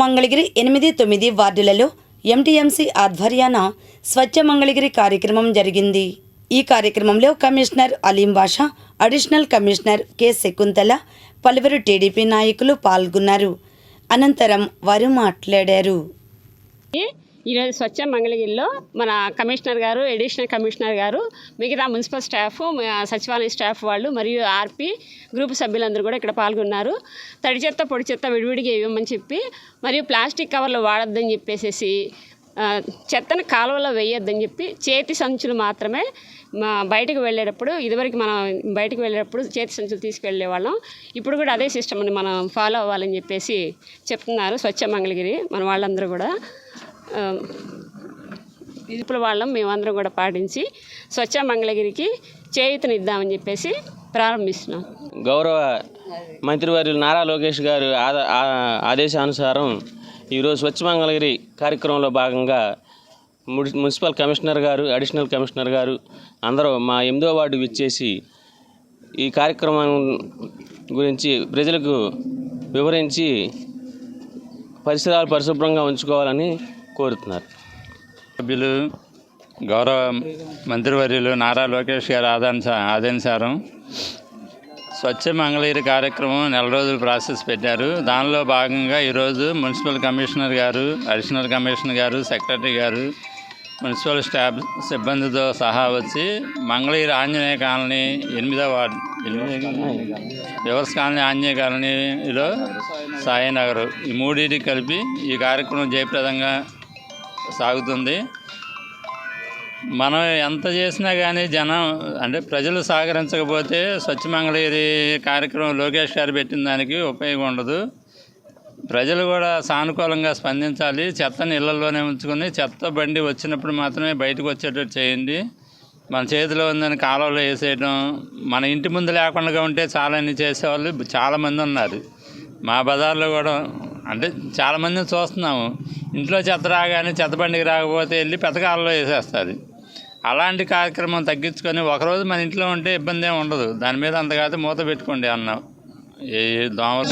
మంగళగిరి ఎనిమిది తొమ్మిది వార్డులలో ఎంటీఎంసీ ఆధ్వర్యాన స్వచ్ఛ మంగళగిరి కార్యక్రమం జరిగింది. ఈ కార్యక్రమంలో commissioner Aleem Basha additional commissioner K Shakuntala పలువురు టీడీపీ నాయకులు పాల్గొన్నారు. అనంతరం వారు మాట్లాడారు. ఈరోజు స్వచ్ఛ మంగళగిరిలో మన కమిషనర్ గారు ఎడిషనల్ కమిషనర్ గారు మిగతా మున్సిపల్ స్టాఫ్ సచివాలయ స్టాఫ్ వాళ్ళు మరియు ఆర్పి గ్రూప్ సభ్యులందరూ కూడా ఇక్కడ పాల్గొన్నారు. తడి చెత్త పొడి చెత్త విడివిడిగా ఇవ్వమని చెప్పి మరియు ప్లాస్టిక్ కవర్లు వాడొద్దని చెప్పేసేసి చెత్తను కాలువలో వేయొద్దని చెప్పి చేతి సంచులు మాత్రమే మా బయటకు వెళ్ళేటప్పుడు ఇదివరకు మనం బయటకు వెళ్ళేటప్పుడు చేతి సంచులు తీసుకెళ్ళే వాళ్ళం. ఇప్పుడు కూడా అదే సిస్టమ్ని మనం ఫాలో అవ్వాలని చెప్పేసి చెప్తున్నారు స్వచ్ఛ మంగళగిరి మన వాళ్ళందరూ కూడా. ఆ, ఇప్పుడు వాళ్ళం మేమందరం కూడా పాటించి స్వచ్ఛ మంగళగిరికి చేయూతనిద్దామని చెప్పేసి ప్రారంభిస్తున్నాం. గౌరవ మంత్రివర్యులు నారా లోకేష్ గారు ఆదేశానుసారం ఈరోజు స్వచ్ఛ మంగళగిరి కార్యక్రమంలో భాగంగా ముడి మున్సిపల్ కమిషనర్ గారు అడిషనల్ కమిషనర్ గారు అందరూ మా ఎనిమిదో వార్డు విచ్చేసి ఈ కార్యక్రమం గురించి ప్రజలకు వివరించి పరిసరాలు పరిశుభ్రంగా ఉంచుకోవాలని కోరుతున్నారు. సభ్యులు గౌరవ మంత్రివర్యులు నారా లోకేష్ గారి ఆదాంశ ఆదేశారం స్వచ్ఛ మంగళగిరి కార్యక్రమం నెల రోజులు ప్రాసెస్ పెట్టారు. దానిలో భాగంగా ఈరోజు మున్సిపల్ కమిషనర్ గారు అడిషనల్ కమిషనర్ గారు సెక్రటరీ గారు మున్సిపల్ స్టాఫ్ సిబ్బందితో సహా వచ్చి మంగళగిరి ఆంజనేయ కాలనీ ఎనిమిదో వార్డు రివర్స్ కాలనీ ఆంజనేయ కాలనీలో సాయినగర్ ఈ మూడింటికి కలిపి ఈ కార్యక్రమం జయప్రదంగా సాగుతుంది. మనం ఎంత చేసినా కానీ జనం అంటే ప్రజలు సహకరించకపోతే స్వచ్ఛ మంగళగిరి కార్యక్రమం లోకేష్ గారు పెట్టిన దానికి ఉపయోగం ఉండదు. ప్రజలు కూడా సానుకూలంగా స్పందించాలి. చెత్తని ఇళ్ళలోనే ఉంచుకొని చెత్త బండి వచ్చినప్పుడు మాత్రమే బయటకు వచ్చేటట్టు చేయండి. మన చేతిలో ఉందని కాలువలో వేసేయడం మన ఇంటి ముందు లేకుండా ఉంటే చాలా అన్ని చేసేవాళ్ళు చాలామంది ఉన్నారు. మా బజార్లో కూడా అంటే చాలామందిని చూస్తున్నాము. ఇంట్లో చెత్త రాగానే చెత్త బండికి రాకపోతే వెళ్ళి పెతకాలలో వేసేస్తుంది. అలాంటి కార్యక్రమం తగ్గించుకొని ఒకరోజు మన ఇంట్లో ఉంటే ఇబ్బంది ఏమి ఉండదు. దాని మీద అంతకాదు మూత పెట్టుకోండి అన్నాం. ఏ దోమ